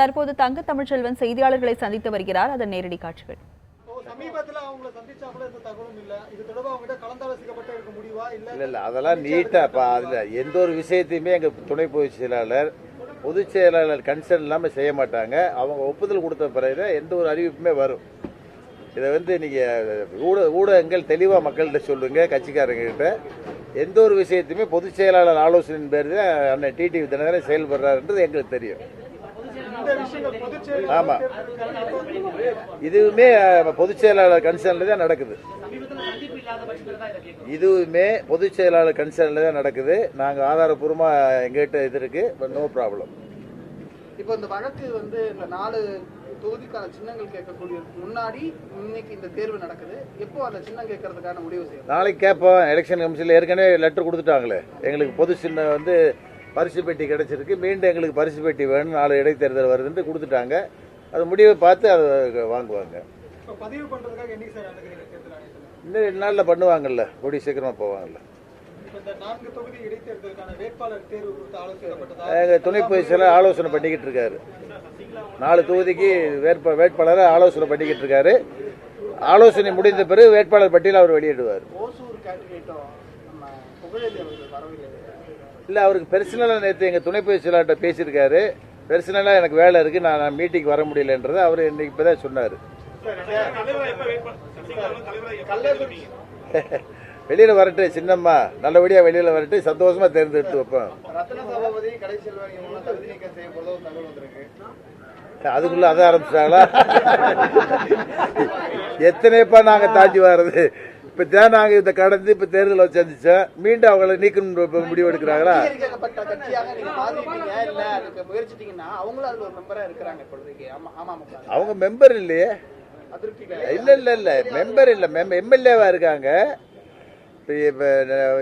தற்போது தங்க தமிழ்ச்செல்வன் செய்தியாளர்களை சந்தித்து வருகிறார். அதன் நேரடி காட்சிகள். இப்போ சமீபத்துல அவங்கள சந்திச்சா கூட இந்த தகவலும் இல்ல. இது தொடர்பா அவங்ககிட்ட கலந்தாலோசிக்கப்பட்ட இருக்க முடிவா இல்ல இல்லை இல்லை அதெல்லாம் நீட்டாக அதில் எந்த ஒரு விஷயத்தையுமே எங்கள் துணை பொதுச் செயலாளர் பொதுச் செயலாளர் கன்சர்ன் இல்லாமல் செய்ய மாட்டாங்க. அவங்க ஒப்புதல் கொடுத்த பிறகு எந்த ஒரு அறிவிப்புமே வரும். இதை வந்து நீங்கள் ஊட ஊடகங்கள் தெளிவாக மக்கள்கிட்ட சொல்லுங்க கட்சிக்காரங்ககிட்ட. எந்த ஒரு விஷயத்தையுமே பொதுச் செயலாளர் ஆலோசனையின் பேர் தான் அண்ணன் டிடிவி தினகரன் செயல்படுறாருன்றது எங்களுக்கு தெரியும். இந்த விஷயங்கள் பொதுச் ஆமா. இதுவுமே பொதுச் செயலாளர் கன்சர்ன்ல தான் நடக்குது. இதுவுமே பொதுச் செயலாளர் கன்சர்ன்ல தான் நடக்குது. நாங்க ஆதாரப்பூர்வமா எங்ககிட்ட இது இருக்கு. நோ ப்ராப்ளம் இப்போ இந்த வழக்கு வந்து இந்த நாலு தொகுதிக்கான சின்னங்கள் கேட்கக்கூடியதுக்கு முன்னாடி இன்னைக்கு இந்த தேர்வு நடக்குது. எப்போ அந்த சின்னம் கேட்கறதுக்கான முடிவு செய்யும் நாளைக்கு கேட்போம். எலெக்ஷன் கமிஷனில் ஏற்கனவே லெட்டர் கொடுத்துட்டாங்களே. எங்களுக்கு பொது சின்னம் வந்து பரிசு பெட்டி கிடைச்சிருக்கு. மீண்டும் எங்களுக்கு பரிசு பெட்டி வேணும். நாலு இடைத்தேர்தல் வருதுன்ட்டு கொடுத்துட்டாங்க. அது முடிவை பார்த்து அதை வாங்குவாங்க. இன்னும் ரெண்டு நாளில் பண்ணுவாங்கல்ல. கூடிய சீக்கிரமா போவாங்கல்ல. துணை பொதுச் செயலர் ஆலோசனை பண்ணிக்கிட்டு இருக்காரு. நாலு தொகுதிக்கு வேட்ப வேட்பாளரை ஆலோசனை பண்ணிக்கிட்டு இருக்காரு. ஆலோசனை முடிந்த பிறகு வேட்பாளர் பட்டியலை அவர் வெளியிடுவார். இல்லை அவருக்கு பெர்சனலாக நேற்று எங்கள் துணை பொதுச் பேசியிருக்காரு. பெர்சனலாக எனக்கு வேலை இருக்குது நான் மீட்டிங் வர முடியலன்றது அவர் இன்னைக்கு இப்போ தான் சொன்னார். வெளியில் வரட்டு சின்னம்மா. நல்லபடியாக வெளியில் வரட்டு சந்தோஷமாக தேர்ந்தெடுத்து வைப்போம். அதுக்குள்ள அதை ஆரம்பிச்சிட்டாங்களா எத்தனைப்பா நாங்க தாண்டி வர்றது? இப்ப தான் நாங்க இந்த கடந்து இப்ப தேர்தலை சந்திச்சோம் மீண்டும் அவங்கள நீக்கணும் முடிவு எடுக்கிறாங்களா? அவங்க மெம்பர் இல்லையே. இல்ல. இல்ல இல்ல மெம்பர் இல்ல. எம்எல்ஏவா இருக்காங்க.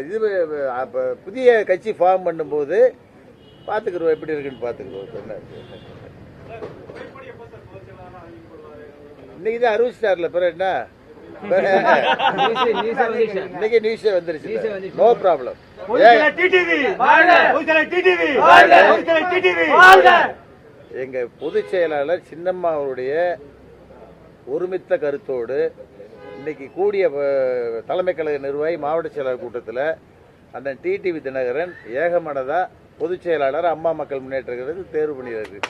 இது புதிய கட்சி ஃபார்ம் பண்ணும்போது பாத்துக்கிறோம். எப்படி இருக்குன்னு இருக்கு. இன்னைக்கு தான் பிறகு என்ன பிறகு என்ன? இன்னைக்கு நியூஸே வந்துருச்சு. நோ ப்ராப்ளம் எங்க பொதுச் செயலாளர் சின்னம்மா அவருடைய ஒருமித்த கருத்தோடு இன்னைக்கு கூடிய தலைமை கழக நிர்வாகி மாவட்ட செயலாளர் கூட்டத்தில் அண்ணன் டிடிவி தினகரன் ஏகமனதா பொதுச் செயலாளர் அம்மா மக்கள் முன்னேற்ற தேர்வு பண்ணியிருக்கு